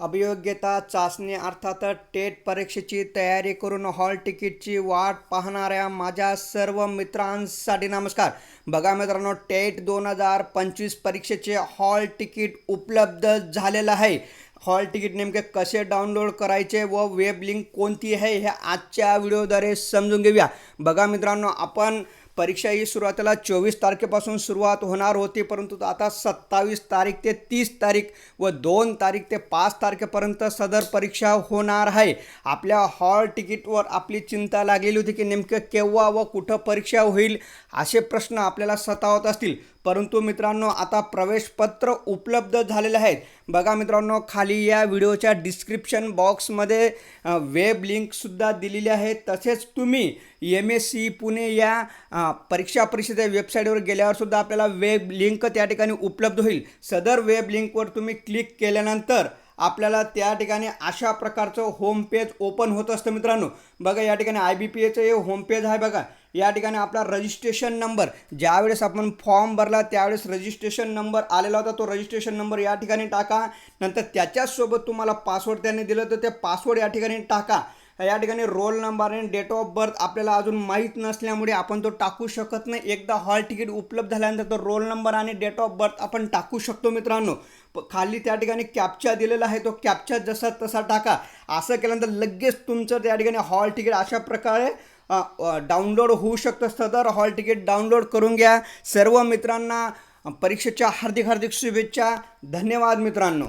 अभियोग्यता चाचणी अर्थात टेट परीक्षेची तयारी करून हॉल तिकीटची वाट पाहणाऱ्या माझ्या सर्व मित्रांसाठी नमस्कार. बघा मित्रांनो टेट दोन हजार पंचवीस परीक्षेचे हॉल तिकीट उपलब्ध झालेलं आहे. हॉल तिकीट नेमके कसे डाउनलोड करायचे व वेब लिंक कोणती आहे हे आजच्या व्हिडिओद्वारे समजून घेऊया. बघा मित्रांनो आपण परीक्षा ही सुरुवातीला चोवीस तारखेपासून सुरुवात होणार होती परंतु आता सत्तावीस तारीख ते तीस तारीख व दोन तारीख ते पाच तारखेपर्यंत सदर परीक्षा होणार आहे. आपल्या हॉल तिकीटवर आपली चिंता लागलेली होती की नेमकं केव्हा व कुठं परीक्षा होईल असे प्रश्न आपल्याला सतावत असतील. परंतु मित्रांनो आता प्रवेशपत्र उपलब्ध झालेले आहेत. बघा मित्रांनो खाली या व्हिडिओच्या डिस्क्रिप्शन बॉक्समध्ये वेब लिंकसुद्धा दिलेली आहे. तसेच तुम्ही एम एस सी पुणे या परीक्षा परिषदे वेबसाईटवर गेल्यावर सुद्धा आपल्याला वेब लिंक त्या ठिकाणी उपलब्ध होईल. सदर वेब लिंकवर तुम्ही क्लिक केल्यानंतर आपल्याला त्या ठिकाणी अशा प्रकारचं होम पेज ओपन होत असतं मित्रांनो. बघा या ठिकाणी आय बी पी एचं हे होम पेज आहे बघा. या ठिकाणी आपला रजिस्ट्रेशन नंबर ज्यावेळेस आपण फॉर्म भरला त्यावेळेस रजिस्ट्रेशन नंबर आलेला होता. तो रजिस्ट्रेशन नंबर या ठिकाणी टाका. नंतर त्याच्याचसोबत तुम्हाला पासवर्ड त्याने दिलं तर ते पासवर्ड या ठिकाणी टाका. या ठिकाणी रोल नंबर आणि डेट ऑफ बर्थ आपल्याला अजून माहीत नसल्यामुळे आपण तो टाकू शकत नाही. एकदा हॉल तिकीट उपलब्ध झाल्यानंतर तो रोल नंबर आणि डेट ऑफ बर्थ आपण टाकू शकतो मित्रांनो. प- खाली त्या ठिकाणी कॅप्चा दिलेला आहे. तो कॅप्चा जसा तसा टाका. असं केल्यानंतर लगेच तुमचं त्या ठिकाणी हॉल तिकीट अशा प्रकारे डाउनलोड होऊ शकतं. सदर हॉल तिकीट डाउनलोड करून घ्या. सर्व मित्रांना परीक्षेच्या हार्दिक हार्दिक शुभेच्छा. धन्यवाद मित्रांनो.